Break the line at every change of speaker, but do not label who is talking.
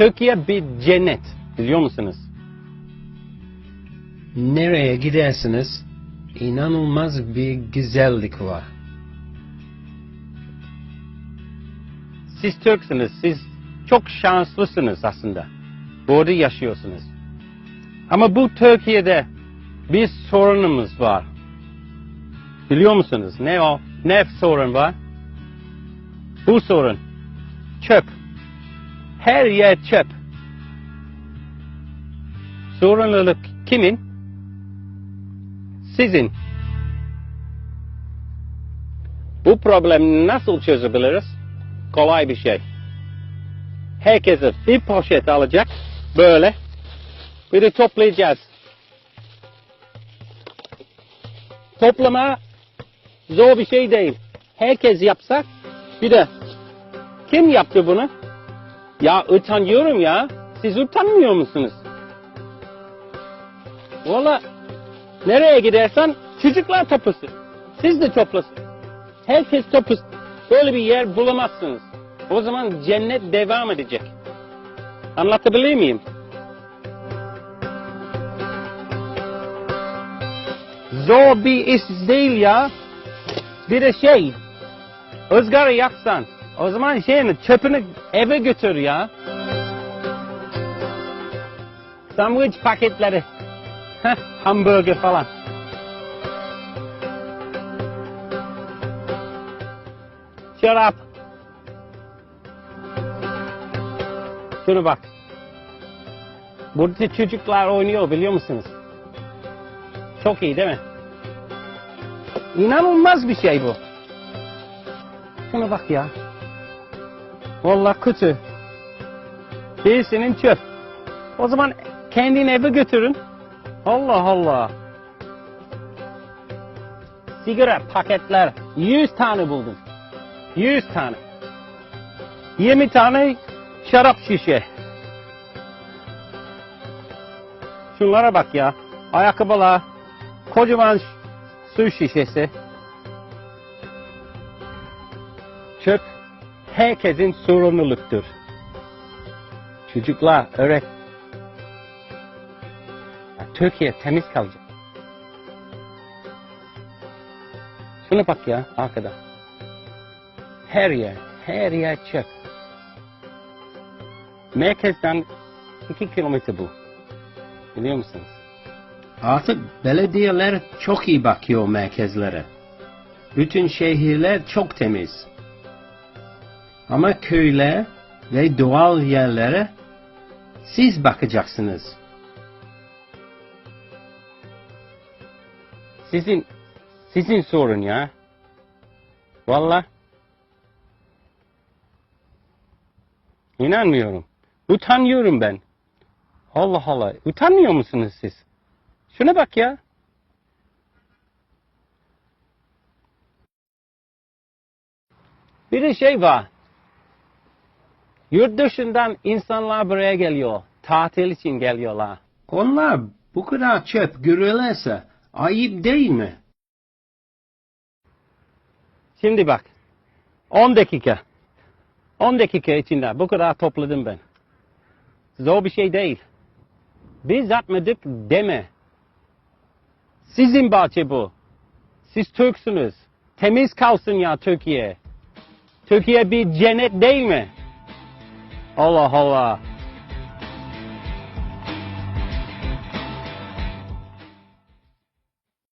Türkiye bir cennet. Biliyor musunuz?
Nereye gidersiniz inanılmaz bir güzellik var.
Siz Türksünüz. Siz çok şanslısınız aslında. Burada yaşıyorsunuz. Ama bu Türkiye'de bir sorunumuz var. Biliyor musunuz? Ne o? Ne sorun var? Bu sorun. Çöp. Her yer çöp. Sorumluluk kimin? Sizin. Bu problemi nasıl çözebiliriz? Kolay bir şey. Herkese bir poşet alacak. Böyle. Bir de toplayacağız. Toplama zor bir şey değil. Herkes yapsa. Bir de kim yaptı bunu? Ya utanıyorum ya. Siz utanmıyor musunuz? Valla nereye gidersen çocuklar toplasın. Siz de toplasın. Herkes toplasın. Böyle bir yer bulamazsınız. O zaman cennet devam edecek. Anlatabilir miyim? Zor bir iş değil ya. Bir de şey, ızgara yaksan, o zaman şeyini, çöpünü eve götür ya. Sandviç paketleri, heh, hamburger falan. Şarap. Şunu bak. Burada çocuklar oynuyor biliyor musunuz? Çok iyi değil mi? İnanılmaz bir şey bu. Şuna bak ya. Vallahi kötü. Birisinin çöp. O zaman kendini eve götürün. Allah Allah. Sigara paketler 100 tane buldum. 100 tane. 20 tane şarap şişe. Şunlara bak ya. Ayakkabılar. Kocaman su şişesi. Çöp herkesin sorumluluktur. Çocuklar öğret. Türkiye temiz kalacak. Şuna bak ya arkada. Her yer, her yer çöp. Merkezden iki kilometre bu. Biliyor musunuz?
Artık belediyeler çok iyi bakıyor merkezlere. Bütün şehirler çok temiz. Ama köyler ve doğal yerlere siz bakacaksınız.
Sizin, sizin sorun ya. Valla. İnanmıyorum. Utanıyorum ben. Allah Allah. Utanmıyor musunuz siz? Şuna bak ya. Bir şey var. Yurt dışından insanlar buraya geliyor. Tatil için geliyorlar.
Onlar bu kadar çöp görürlerse ayıp değil mi?
Şimdi bak. 10 dakika. 10 dakika içinde bu kadar topladım ben. Zor bir şey değil. Biz atmadık deme. Sizin bahçe bu. Siz Türksünüz. Temiz kalsın ya Türkiye. Türkiye bir cennet değil mi? Allah Allah.